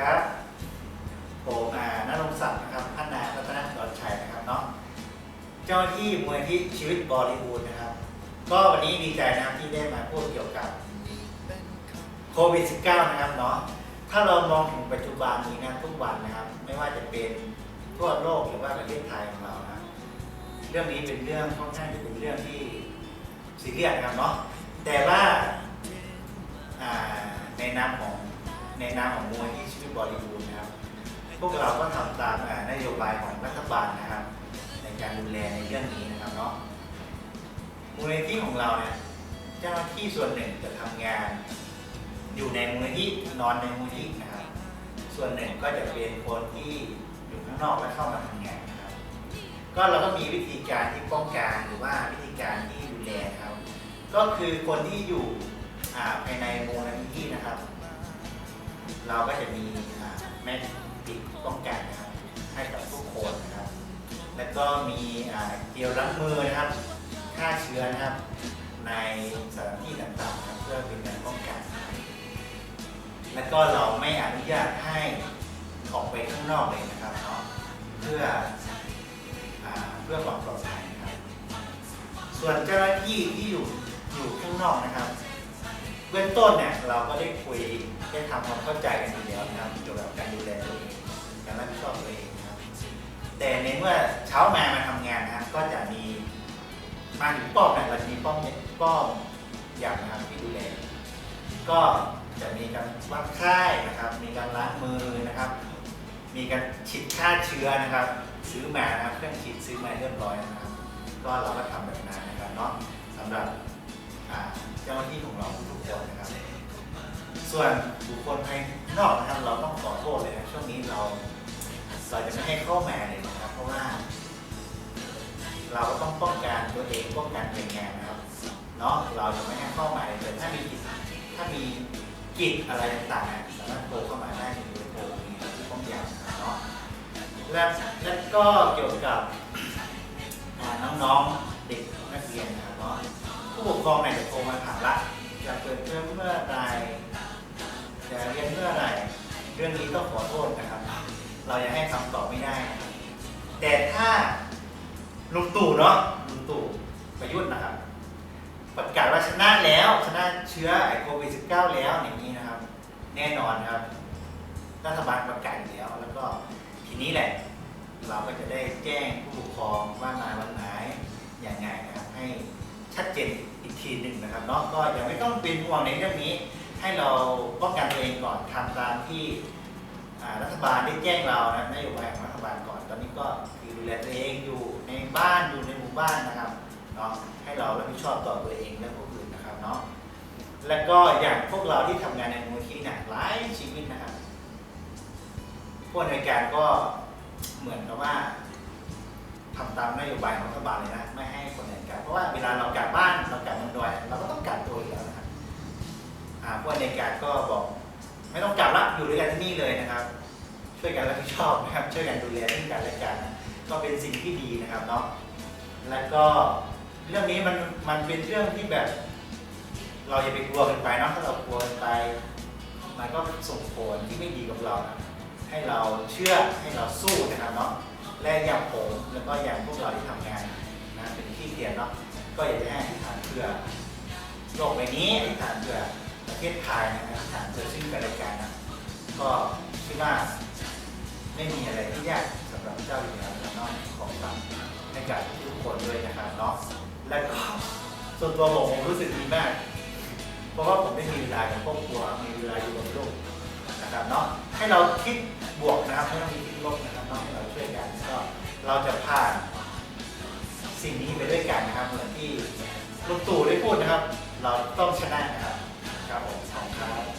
ครับผมอ่านรงศักดิ์นะครับพัฒนารัตนดอนชัยนะครับเนาะเจ้าหน้าที่มูลนิธิชีวิตบริบูรณ์นะครับ ก็วันนี้ดีใจนะครับที่ได้มาพูดเกี่ยวกับโควิด -19 นะครับเนาะถ้าเรามองถึงปัจจุบันนี้นะทุกวันนะครับ ไม่ว่าจะเป็นทั่วโลกหรือว่าประเทศไทยของเรานะเรื่องนี้เป็นเรื่องค่อนข้างจะเป็นเรื่องที่ซีเรียสนะครับเนาะแต่ว่าในนามของ ในนามของมูลนิธิชีวิตบริบูรณ์นะครับ พวกเราก็ทำตามนโยบายของรัฐบาลนะครับ ในการดูแลในเรื่องนี้นะครับเนาะมูลนิธิของเราเนี่ยเจ้าหน้าที่ส่วนหนึ่งจะทำงาน อยู่ในมูลนิธินอนในมูลนิธินะครับ ส่วนหนึ่งก็จะเป็นคนที่อยู่ข้างนอกและเข้ามาทำงานนะครับ ก็เราก็มีวิธีการที่ป้องกันหรือว่าวิธีการที่ดูแลครับ ก็คือคนที่อยู่ภายในมูลนิธินะครับ เราก็จะมีแม่ปิดป้องกันนะครับให้กับทุกคนนะครับ แล้วก็มีเจลล้างมือนะครับฆ่าเชื้อนะครับ ในสถานที่ต่างๆนะครับเพื่อเป็นการป้องกัน แล้วก็เราไม่อนุญาตให้ออกไปข้างนอกเลยนะครับเนาะเพื่ออเพื่อความปลอดภัยนะครับ ส่วนเจ้าหน้าที่ที่อยู่อยู่ข้างนอกนะครับ เบื้องต้นเนี่ยเราก็ได้คุยได้ทำความเข้าใจกันอยู่แล้วนะครับเกี่ยวกับการดูแลตัวเองการรับผิดชอบตัวเองนะครับแต่ในเมื่อเช้ามามาทำงานนะครับก็จะมีมาถึงป้อมเนี่ยเราจะมีป้อมเนี่ยป้อมอย่างนะครับที่ดูแลก็จะมีการวัดไข้นะครับ มีการล้างมือนะครับ มีการฉีดฆ่าเชื้อนะครับ ซื้อมานะครับเครื่องฉีดซื้อมาเรียบร้อยนะครับ ก็เราก็ทำแบบนั้นนะครับเนาะสำหรับ อ่าเจ้าหน้าที่ของเราทุกคนนะครับ ส่วนบุคคลภายนอกนะครับเราต้องขอโทษเลยนะช่วงนี้เราเราจะไม่ให้เข้ามาเลยนะครับ เพราะว่า เราก็ต้องป้องกันตัวเองป้องกันตัวเองนะครับเนาะเราจะไม่ให้เข้ามาเลยถ้ามีกิจถ้ามีกิจอะไรต่างๆสามารถโทรเข้ามาได้ในเบอร์โทรนี้ที่ป้องกันนะเนาะและและก็เกี่ยวกับน้องๆเด็กนักเรียนนะครับ ปกครองเนี่ยจะโทรมาถามละจะเปิดเทอมเมื่อใดจะเรียนเมื่อไรเรื่องนี้ต้องขอโทษนะครับ เรายังให้คำตอบไม่ได้นะครับแต่ถ้าลุงตู่เนาะลุงตู่ประยุทธ์นะครับ ประกาศว่าชนะแล้วชนะเชื้อไอโควิด -19 แล้วอย่างนี้นะครับ แน่นอนครับรัฐบาลประกาศแล้ว แล้วก็ทีนี้แหละ เราก็จะได้แจ้งผู้ปกครองว่ามาวันไหนอย่างไงนะครับให้ชัดเจน อีกทีหนึ่งนะครับเนาะก็อย่าไม่ต้องเป็นห่วงในเรื่องนี้ ให้เราป้องกันตัวเองก่อนทำตามที่รัฐบาลได้แจ้งเรานะนโยบายของรัฐบาลก่อน ตอนนี้ก็คือดูแลตัวเองอยู่ในบ้านอยู่ในหมู่บ้านนะครับเนาะให้เรารับผิดชอบต่อตัวเองและผู้อื่นนะครับเนาะแล้วก็อย่างพวกเราที่ทำงานในมูลที่เนี่ยหลายชีวิตนะครับผู้ในการก็เหมือนกับว่าทำตามนโยบายของรัฐบาลเลยนะไม่ให้คนไหนกลับเพราะว่าเวลาเรากลับบ้านเรากลับ ในการก็บอก ไม่ต้องกลับละอยู่ด้วยกันที่นี่เลยนะครับ ช่วยกันรับผิดชอบนะครับ ช่วยกันดูแลซึ่งกันและกันนก็เป็นสิ่งที่ดีนะครับเนาะแล้วก็เรื่องนี้มันมันเป็นเรื่องที่แบบ เราอย่าไปกลัวกันไปเนาะถ้าเรากลัวกันไปมันก็ส่งผลที่ไม่ดีกับเรานะให้เราเชื่อให้เราสู้นะครับเนาะและอย่างผมแล้วก็อย่างพวกเราที่ทำงานนะเป็นที่เรียนเนาะก็อยากจะให้อธิษฐานเพื่อโลกใบนี้อธิษฐานเพื่อ ประเทศไทยนะครับอธิษฐานเพื่อซึ่งกันและกันนะก็คิดว่าไม่มีอะไรที่ยากสำหรับเจ้าอยู่แล้วนะนอกของฝากให้กับทุกคนด้วยนะครับเนาะและก็ส่วนตัวผมผมรู้สึกดีมาก เพราะว่าผมได้มีเวลากับครอบครัวมีเวลาอยู่กับลูกนะครับเนาะให้เราคิดบวกนะครับไม่ต้องมีคิดลบนะครับเนาะให้เราช่วยกันก็เราจะผ่านสิ่งนี้ไปด้วยกันนะครับเหมือนที่ลุงตู่ได้พูดนะครับ เราต้องชนะนะครับ ครับผมขอบคุณครับ